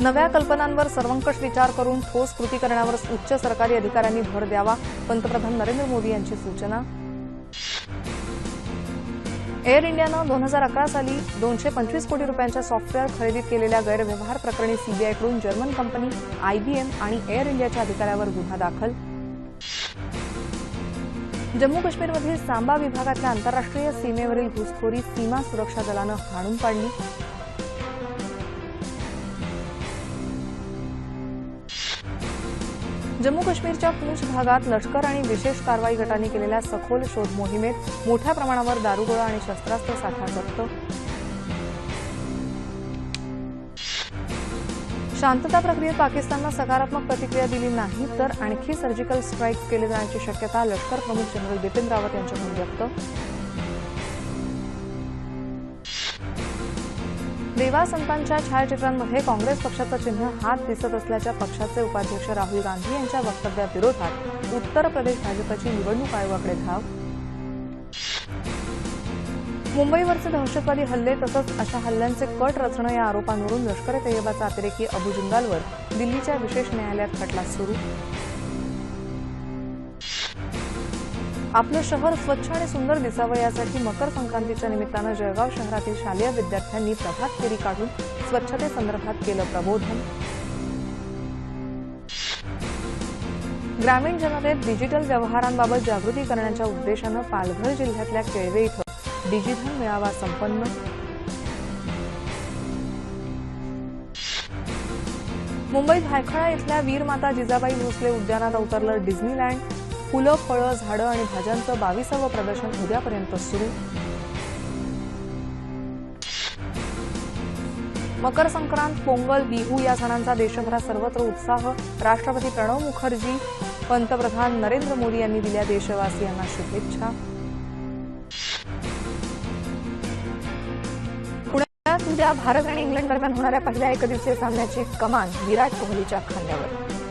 नव्या कल्पनांवर सर्वंकष विचार करून ठोस कृती करण्यावर उच्च सरकारी अधिकाऱ्यांनी भर द्यावा पंतप्रधान नरेंद्र मोदी यांची सूचना. एअर इंडियानं दोन हजार अकरा साली दोनशे पंचवीस कोटी रुपयांच्या सॉफ्टवेअर खरेदीत केलेल्या गैरव्यवहार प्रकरणी सीबीआयकडून जर्मन कंपनी आयबीएम आणि एअर इंडियाच्या अधिकाऱ्यावर गुन्हा दाखल. जम्मू काश्मीरमधील सांबा विभागातल्या आंतरराष्ट्रीय सीमेवरील घुसखोरी सीमा सुरक्षा दलानं हाणून पाडली. जम्मू काश्मीरच्या पूंछ भागात लष्कर आणि विशेष कारवाई गटांनी केलेल्या सखोल शोध मोहिमेत मोठ्या प्रमाणावर दारुगोळा आणि शस्त्रास्त्र साठा जप्त. शांतता प्रक्रियेत पाकिस्ताननं सकारात्मक प्रतिक्रिया दिली नाही तर आणखी सर्जिकल स्ट्राईक केले जाण्याची शक्यता लष्कर प्रमुख जनरल बिपिन रावत यांच्याकडून व्यक्त. देवा संतांच्या छायाचित्रांमध्ये काँग्रेस पक्षाचं चिन्ह हात दिसत असल्याच्या पक्षाचे उपाध्यक्ष राहुल गांधी यांच्या वक्तव्याविरोधात उत्तर प्रदेश भाजपची निवडणूक आयोगाकडे धाव. मुंबईवरचे दहशतवादी हल्ले तसंच अशा हल्ल्यांचे कट रचणं या आरोपांवरून लष्कर ए तैयबाचा अतिरेकी अबू जिंदालवर दिल्लीच्या विशेष न्यायालयात खटला सुरू. आपलं शहर स्वच्छ आणि सुंदर दिसावं यासाठी मकर संक्रांतीच्या निमित्तानं जळगाव शहरातील शालेय विद्यार्थ्यांनी प्रभात फेरी काढून स्वच्छतेसंदर्भात केलं प्रबोधन. ग्रामीण जनतेत डिजिटल व्यवहारांबाबत जागृती करण्याच्या उद्देशानं पालघर जिल्ह्यातल्या केळवे इथं डिजिधन मेळावा संपन्न. मुंबईत भायखळा इथल्या वीरमाता जिजाबाई भोसले उद्यानात अवतरलं डिझनीलँड. फुलं फळं झाडं आणि भाज्यांचं बावीसावं प्रदर्शन उद्यापर्यंत सुरू. मकर संक्रांत पोंगल बिहू या सणांचा देशभरात सर्वत्र उत्साह. राष्ट्रपती प्रणव मुखर्जी पंतप्रधान नरेंद्र मोदी यांनी दिल्या देशवासियांना शुभेच्छा. पुण्यात उद्या भारत आणि इंग्लंड दरम्यान होणाऱ्या पहिल्या एकदिवसीय सामन्याची कमान विराट कोहलीच्या खांद्यावर.